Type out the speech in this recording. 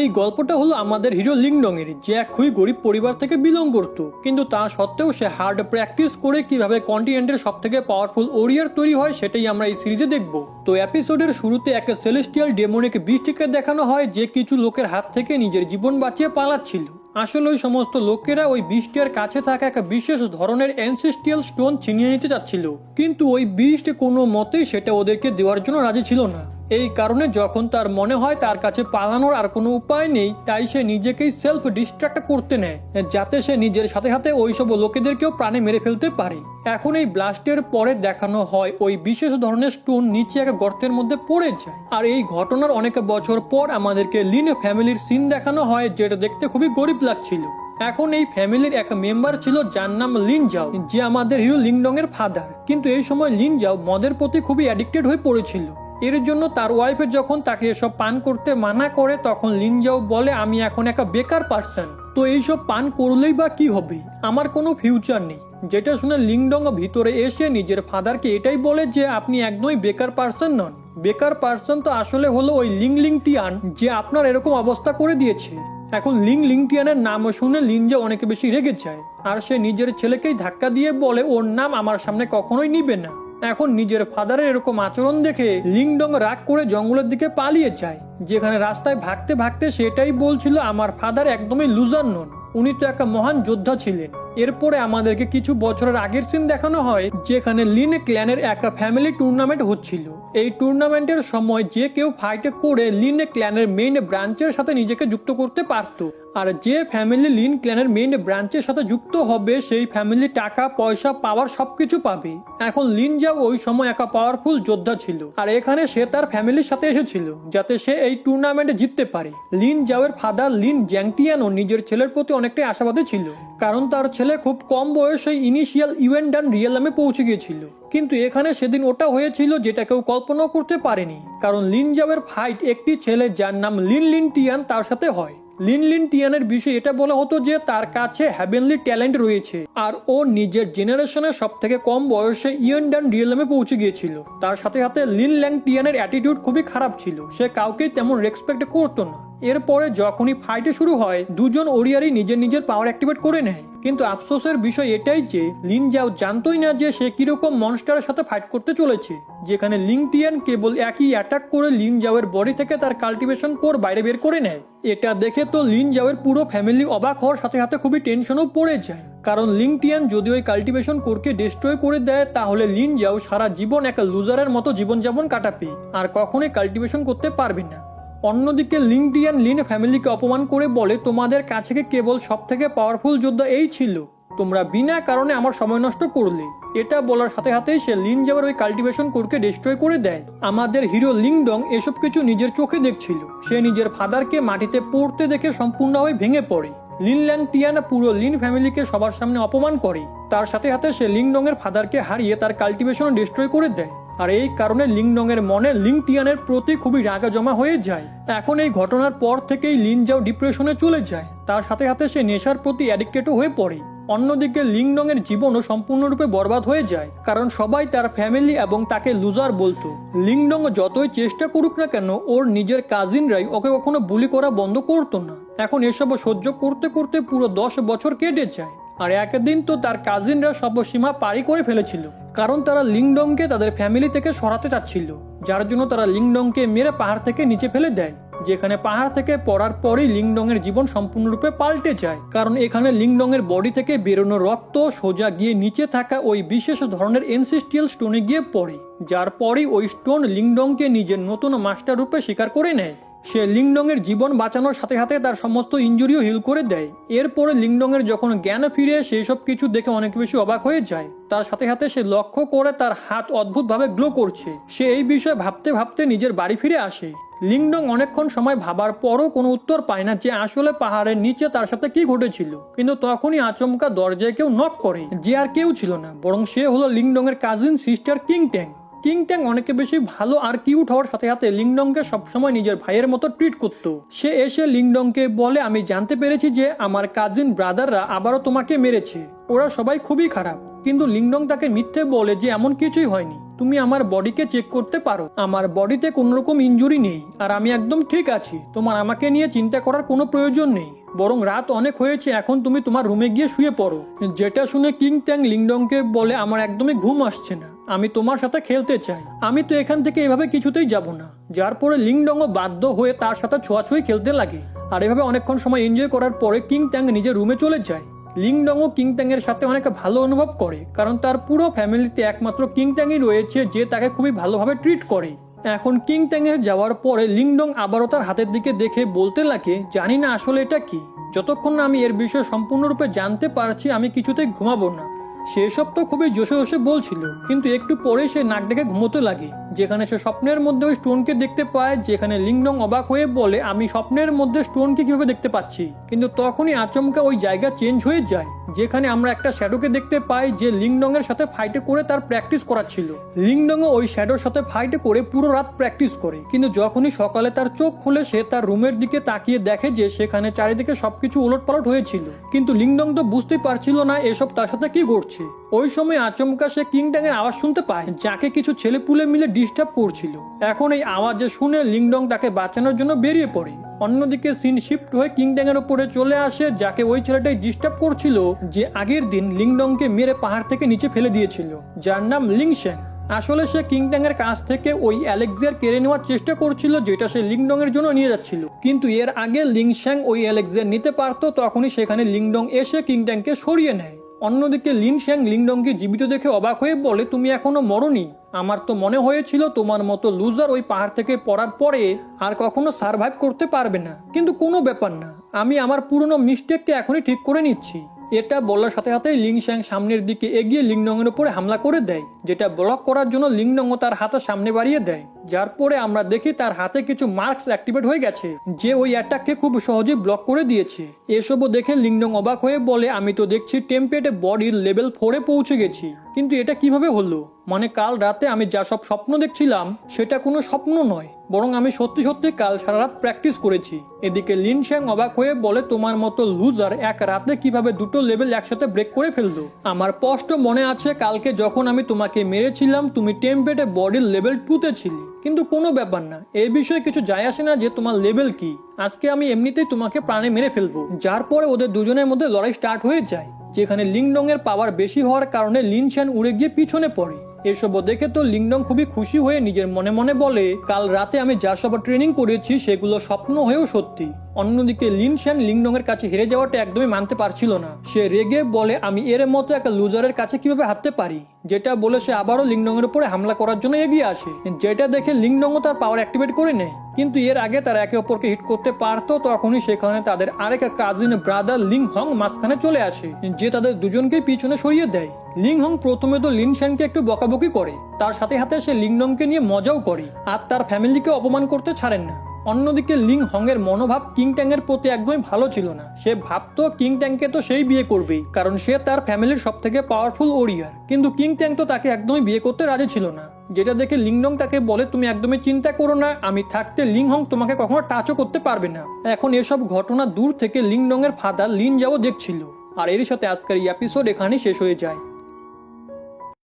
এই গল্পটা হলো আমাদের হিরো লিংডং এর যে এক খুবই গরিব পরিবার থেকে বিলং করত। কিন্তু তা সত্ত্বেও সে হার্ড প্র্যাকটিস করে কীভাবে কন্টিনেন্টের সব থেকে পাওয়ারফুল ওরিয়ার তৈরি হয় সেটাই আমরা এই সিরিজে দেখব। তো এপিসোডের শুরুতে এক সেলেস্টিয়াল ডেমনিক বৃষ্টিকে দেখানো হয় যে কিছু লোকের হাত থেকে নিজের জীবন বাঁচিয়ে পালাচ্ছিল। আসলে ওই সমস্ত লোকেরা ওই বৃষ্টির কাছে থাকা এক বিশেষ ধরনের অ্যানসেস্টিয়াল স্টোন ছিনিয়ে নিতে চাচ্ছিল। কিন্তু ওই বৃষ্টি কোনো মতেই সেটা ওদেরকে দেওয়ার জন্য রাজি ছিল না। এই কারণে যখন তার মনে হয় তার কাছে পালানোর আর কোনো উপায় নেই, তাই সে নিজেকেই সেলফ ডিস্ট্রাক্ট করতে নেয়, যাতে সে নিজের সাথে সাথে ওইসব লোকেদেরকেও প্রাণে মেরে ফেলতে পারে। এখন এই ব্লাস্টের পরে দেখানো হয় ওই বিশেষ ধরনের স্টোন নিচে এক গর্তের মধ্যে পড়ে যায়। আর এই ঘটনার অনেক বছর পর আমাদেরকে লিন ফ্যামিলির সিন দেখানো হয়, যেটা দেখতে খুবই গরিব লাগছিল। এখন এই ফ্যামিলির এক মেম্বার ছিল, যার নাম লিন জাও যে আমাদের হিরো লিংডং এর ফাদার কিন্তু এই সময় লিন জাও মদের প্রতি খুবই অ্যাডিক্টেড হয়ে পড়েছিল। এর জন্য তার ওয়াইফের যখন তাকে এসব পান করতে মানা করে, তখন লিনজাও বলে, আমি এখন একটা বেকার পার্সন তো এইসব পান করলেই বা কি হবে? আমার কোনো ফিউচার নেই। যেটা শুনে লিংডং ভিতরে এসে নিজের ফাদারকে এটাই বলে যে, আপনি একদমই বেকার পার্সন নন। বেকার পার্সন তো আসলে হলো ওই লিং লিং টিয়ান যে আপনার এরকম অবস্থা করে দিয়েছে। এখন লিং লিংটিয়ানের নাম শুনে লিনজা অনেক বেশি রেগে যায়। আর সে নিজের ছেলেকেই ধাক্কা দিয়ে বলে, ওর নাম আমার সামনে কখনোই নিবে না। এখন নিজের ফাদারের এরকম আচরণ দেখে লিংডং রাগ করে জঙ্গলের দিকে পালিয়ে যায়। যেখানে রাস্তায় ভাগতে ভাগতে সেটাই বলছিল, আমার ফাদার একদমই লুজার নন। উনি তো একটা মহান যোদ্ধা ছিলেন। এরপরে আমাদেরকে কিছু বছরের আগের সিন দেখানো হয়, যেখানে লিন ক্ল্যানের একটা ফ্যামিলি টুর্নামেন্ট হচ্ছিল। এই টুর্নামেন্টের সময় যে কেউ ফাইটে করে লিন ক্ল্যানের মেইন ব্রাঞ্চের সাথে নিজেকে যুক্ত করতে পারত। আর যে ফ্যামিলি লিন ক্ল্যানের মেইন ব্রাঞ্চের সাথে যুক্ত হবে, সেই ফ্যামিলি টাকা, পয়সা পাওয়ার সবকিছু পাবে। এখন লিন যাও ওই সময় একটা পাওয়ারফুল যোদ্ধা ছিল। আর এখানে সে তার ফ্যামিলির সাথে এসেছিল, যাতে সে এই টুর্নামেন্টে জিততে পারে। লিন জাওয়ের ফাদার লিন জ্যাংটিয়ানও নিজের ছেলের প্রতি অনেকটাই আশাবাদী ছিল, কারণ তার ছেলে খুব কম বয়সে ইনিশিয়াল ইভেন্ট ডান রিয়েলামে পৌঁছে গিয়েছিল। কিন্তু এখানে সেদিন ওটা হয়েছিল যেটা কেউ কল্পনাও করতে পারেনি, কারণ লিন জাওয়ের ফাইট একটি ছেলে যার নাম লিন লিন টিয়ান তার সাথে হয়। লিন লিন টিয়ানের বিষয়ে এটা বলা হতো যে তার কাছে হ্যাভেনলি ট্যালেন্ট রয়েছে, আর ও নিজের জেনারেশনের সব থেকে কম বয়সে ইয়ন ডান রিয়েলামে পৌঁছে গিয়েছিল। তার সাথে সাথে লিন ল্যাং টিয়ানের অ্যাটিটিউড খুবই খারাপ ছিল, সে কাউকেই তেমন রেসপেক্ট করতো না। এরপরে যখনই ফাইটে শুরু হয়, দুজন ওরিয়ারই নিজের নিজের পাওয়ার অ্যাক্টিভেট করে নেয়। কিন্তু আফসোসের বিষয় এটাই যে লিন যাও জানতোই না যে সে কীরকম মনস্টারের সাথে ফাইট করতে চলেছে। যেখানে লিংটিয়ান কেবল একই অ্যাটাক করে লিন জাওয়ের বডি থেকে তার কাল্টিভেশন কোর বাইরে বের করে নেয়। এটা দেখে তো লিন জাওয়ের পুরো ফ্যামিলি অবাক হওয়ার সাথে সাথে খুবই টেনশনও পড়ে যায়। কারণ লিংটিয়ান যদি ওই কাল্টিভেশন কোরকে ডিস্ট্রয় করে দেয়, তাহলে লিন যাও সারা জীবন একটা লুজারের মতো জীবনযাপন কাটাবে। আর কখনোই কাল্টিভেশন করতে পারবে না। অন্যদিকে লিংডিয়ান লিন ফ্যামিলিকে অপমান করে বলে, তোমাদের কাছে কেবল সব থেকে পাওয়ারফুল যোদ্ধা এই ছিল? তোমরা বিনা কারণে আমার সময় নষ্ট করলে। এটা বলার সাথে সাথেই সে লিন যাওয়ার ওই কাল্টিভেশন কোরকে ডিস্ট্রয় করে দেয়। আমাদের হিরো লিংডং এসব কিছু নিজের চোখে দেখছিল। সে নিজের ফাদারকে মাটিতে পড়তে দেখে সম্পূর্ণভাবে ভেঙে পড়ে। লিন ল্যাং টিয়ানা পুরো লিন ফ্যামিলিকে সবার সামনে অপমান করে। তার সাথে সাথে সে লিংডং এর ফাদারকে হারিয়ে তার কাল্টিভেশন ডিস্ট্রয় করে দেয়। আর এই কারণে লিংডং এর মনে লিংটিয়ানের প্রতি খুবই রাগা জমা হয়ে যায়। এখন এই ঘটনার পর থেকেই লিন যাও ডিপ্রেশনে চলে যায়। তার সাথে সাথে সে নেশার প্রতি অ্যাডিক্টেডও হয়ে পড়ে। অন্যদিকে লিংডং এর জীবনও সম্পূর্ণরূপে বরবাদ হয়ে যায়, কারণ সবাই তার ফ্যামিলি এবং তাকে লুজার বলতো। লিংডং যতই চেষ্টা করুক না কেন, ওর নিজের কাজিনরাই ওকে কখনো বুলি করা বন্ধ করতো না। এখন এসব সহ্য করতে করতে পুরো দশ বছর কেটে যায়। আর একদিন তো তার কাজিনরা সব সীমা পারি করে ফেলেছিল। কারণ তারা লিংডংকে তাদের ফ্যামিলি থেকে সরাতে চাচ্ছিল, যার জন্য তারা লিংডংকে মেরে পাহাড় থেকে নিচে ফেলে দেয়, যেখানে পাহাড় থেকে পড়ার পরেই লিংডং এর জীবন সম্পূর্ণরূপে পাল্টে যায়। কারণ এখানে লিংডং এর বডি থেকে বেরোনো রক্ত সোজা গিয়ে নিচে থাকা ওই বিশেষ ধরনের এনসিস্টিয়াল স্টোনে গিয়ে পড়ে, যার পরেই ওই স্টোন লিংডংকে নিজের নতুন মাস্টার রূপে স্বীকার করে নেয়। সে লিংডং এর জীবন বাঁচানোর সাথে সাথে তার সমস্ত ইঞ্জুরিও হিল করে দেয়। এরপরে লিংডং এর যখন জ্ঞান ফিরে সেই সব কিছু দেখে অনেক বেশি অবাক হয়ে যায়। তার সাথে সাথে সে লক্ষ্য করে তার হাত অদ্ভুতভাবে গ্লো করছে। সে এই বিষয়ে ভাবতে ভাবতে নিজের বাড়ি ফিরে আসে। লিংডং অনেকক্ষণ সময় ভাবার পরও কোনো উত্তর পায় না যে আসলে পাহাড়ের নিচে তার সাথে কি ঘটেছিল। কিন্তু তখনই আচমকা দরজায় কেউ নক করে। যে আর কেউ ছিল না, বরং সে হলো লিংডং এর cousin sister Qing Tang Qing Tang অনেকে বেশি ভালো আর কিউট হওয়ার সাথে সাথে লিংডংকে সবসময় নিজের ভাইয়ের মতো ট্রিট করতো। সে এসে লিংডংকে বলে, আমি জানতে পেরেছি যে আমার কাজিন ব্রাদাররা আবারও তোমাকে মেরেছে। ওরা সবাই খুবই খারাপ, কিন্তু লিংডং তাকে মিথ্যে বলে যে এমন কিছুই হয়নি। তুমি আমার বডিকে চেক করতে পারো। আমার বডিতে কোনো রকম ইনজুরি নেই, আর আমি একদম ঠিক আছি। তোমার আমাকে নিয়ে চিন্তা করার কোনো প্রয়োজন নেই। বরং রাত অনেক হয়েছে, এখন তুমি তোমার রুমে গিয়ে শুয়ে পড়ো। যেটা শুনে কিং ট্যাং লিংডংকে বলে, আমার একদমই ঘুম আসছে না। আমি তোমার সাথে খেলতে চাই। আমি তো এখান থেকে এভাবে কিছুতেই যাব না। যার পরে লিংডংও বাধ্য হয়ে তার সাথে ছোঁয়াছুঁই খেলতে লাগে। আর এভাবে অনেকক্ষণ সময় এনজয় করার পরে কিং ট্যাং নিজের রুমে চলে যায়। লিংডংও কিং ট্যাংয়ের সাথে অনেক ভালো অনুভব করে, কারণ তার পুরো ফ্যামিলিতে একমাত্র কিং ট্যাংই রয়েছে যে তাকে খুবই ভালোভাবে ট্রিট করে। এখন কিং ট্যাংয়ের যাওয়ার পরে লিংডং আবারও তার হাতের দিকে দেখে বলতে লাগে, জানি না আসলে এটা কি। যতক্ষণ না আমি এর বিষয়ে সম্পূর্ণরূপে জানতে পারছি, আমি কিছুতেই ঘুমাবো না। সেসব তো খুবই জোশে জোশে বলছিল, কিন্তু একটু পরে সে নাক ডেকে ঘুমোতে লাগে, যেখানে সে স্বপ্নের মধ্যে ওই স্টোনকে দেখতে পায়, যেখানে লিংডং অবাক হয়ে বলে, আমি স্বপ্নের মধ্যে স্টোনকে কীভাবে দেখতে পাচ্ছি? কিন্তু তখনই আচমকা ওই জায়গা চেঞ্জ হয়ে যায়, যেখানে আমরা একটা শ্যাডোকে দেখতে পাই, যে লিংডং এর সাথে ফাইটে করে তার প্র্যাকটিস করাচ্ছিল। লিংডং ওই শ্যাডোর সাথে ফাইটে করে পুরো রাত প্র্যাকটিস করে, কিন্তু যখনই সকালে তার চোখ খুলে, সে তার রুমের দিকে তাকিয়ে দেখে যে সেখানে চারিদিকে সবকিছু উলটপালট হয়েছিল। কিন্তু লিংডং তো বুঝতেই পারছিল না, এসব তার সাথে কি ঘটছে। ওই সময় আচমকা সে কিং ট্যাং এর আওয়াজ শুনতে পায়, যাকে কিছু ছেলে পুলে মিলে ডিস্টার্ব করছিল। এখন এই আওয়াজে শুনে লিংডং তাকে বাঁচানোর জন্য বেরিয়ে পড়ে। অন্যদিকে সিন শিফট হয়ে কিং ট্যাং এর উপরে চলে আসে, যাকে ওই ছেলেটাই ডিস্টার্ব করছিল, যে আগের দিন লিংডংকে মেরে পাহাড় থেকে নিচে ফেলে দিয়েছিল, যার নাম লিংশ্যাং আসলে সে কিং ট্যাং এর কাছ থেকে ওই অ্যালেক্সিয়ার কেড়ে নেওয়ার চেষ্টা করছিল, যেটা সে লিংডং এর জন্য নিয়ে যাচ্ছিল। কিন্তু এর আগে লিংশ্যাং ওই অ্যালেক্সিয়ার নিতে পারতো, তখনই সেখানে লিংডং এসে কিং ট্যাংকে সরিয়ে নেয়। অন্যদিকে লিন শ্যাং লিংডংকে জীবিত দেখে অবাক হয়ে বলে, তুমি এখনও মরনি। আমার তো মনে হয়েছিল তোমার মতো লুজার ওই পাহাড় থেকে পড়ার পরে আর কখনো সার্ভাইভ করতে পারবে না। কিন্তু কোনো ব্যাপার না। আমি আমার পুরনো মিস্টেককে এখনই ঠিক করে নিচ্ছি। এটা বলার সাথে সাথে লিং শ্যাং সামনের দিকে এগিয়ে লিংনংয়ের উপরে হামলা করে দেয়, যেটা ব্লক করার জন্য লিংনং তার হাতে সামনে বাড়িয়ে দেয়। যার পরে আমরা দেখি তার হাতে কিছু মার্কস অ্যাক্টিভেট হয়ে গেছে, যে ওই অ্যাটাককে খুব সহজে ব্লক করে দিয়েছে। এসবও দেখে লিংনং অবাক হয়ে বলে, আমি তো দেখছি টেম্পেটে বডির লেভেল ফোরে পৌঁছে গেছি। কিন্তু এটা কীভাবে হলো? মানে কাল রাতে আমি যা সব স্বপ্ন দেখছিলাম, সেটা কোনো স্বপ্ন নয়, বরং আমি সত্যি সত্যি কাল সারা রাত প্র্যাকটিস করেছি। এদিকে লিন শ্যাং অবাক হয়ে বলে, তোমার মতো লুজার এক রাতে কীভাবে দুটো লেভেল একসাথে ব্রেক করে ফেলল? আমার স্পষ্ট মনে আছে, কালকে যখন আমি তোমাকে মেরেছিলাম, তুমি টেম্পেটে বডির লেভেল টুতে ছিলে। কিন্তু কোনো ব্যাপার না এই বিষয়ে কিছু যায় আসে না যে তোমার লেভেল কি। আজকে আমি এমনিতেই তোমাকে প্রাণে মেরে ফেলব। যার পরে ওদের দুজনের মধ্যে লড়াই স্টার্ট হয়ে যায়। যেখানে লিংডংয়ের পাওয়ার বেশি হওয়ার কারণে লিনশ্যান উড়ে গিয়ে পিছনে পড়ে। এসব দেখে তো লিংডং খুবই খুশি হয়ে নিজের মনে মনে বলে, কাল রাতে আমি যা সব ট্রেনিং করেছি সেগুলো স্বপ্ন হয়েও সত্যি। অন্যদিকে লিনশ্যান লিংডং এর কাছে হেরে যাওয়াটা একদমই মানতে পারছিল না। সে রেগে বলে, আমি এর মতো একটা লুজারের কাছে কীভাবে হারতে পারি? যেটা বলে সে আবারও লিংডং এর উপরে হামলা করার জন্য এগিয়ে আসে। যেটা দেখে লিংডংও তার পাওয়ার অ্যাক্টিভেট করে নেয়। কিন্তু এর আগে তারা একে অপরকে হিট করতে পারতো, তখনই সেখানে তাদের আরেক কাজিন ব্রাদার লিং হং মাঝখানে চলে আসে, যে তাদের দুজনকেই পিছনে সরিয়ে দেয়। লিং হং প্রথমে তো লিন শ্যানকে একটু বকাবকি করে, তার সাথে সাথে সে লিংডংকে নিয়ে মজাও করে, আর তার ফ্যামিলিকে অপমান করতে ছাড়েন না। অন্যদিকে লিং হং এর মনোভাব কিং ট্যাং এর প্রতি একদমই ভালো ছিল না। সে ভাবতো কিং ট্যাংকে তো সেই বিয়ে করবেই, কারণ সে তার ফ্যামিলির সব থেকে পাওয়ারফুল ওরিয়ার কিন্তু কিং ট্যাং তো তাকে একদমই বিয়ে করতে রাজি ছিল না। যেটা দেখে লিংডং তাকে বলে, তুমি একদমই চিন্তা করো না, আমি থাকতে লিং হং তোমাকে কখনো টাচও করতে পারবে না। এখন এসব ঘটনা দূর থেকে লিংডং এর ফাদার লিন যাও দেখছিল। আর এর সাথে আজকের এই এপিসোড এখানেই শেষ হয়ে যায়।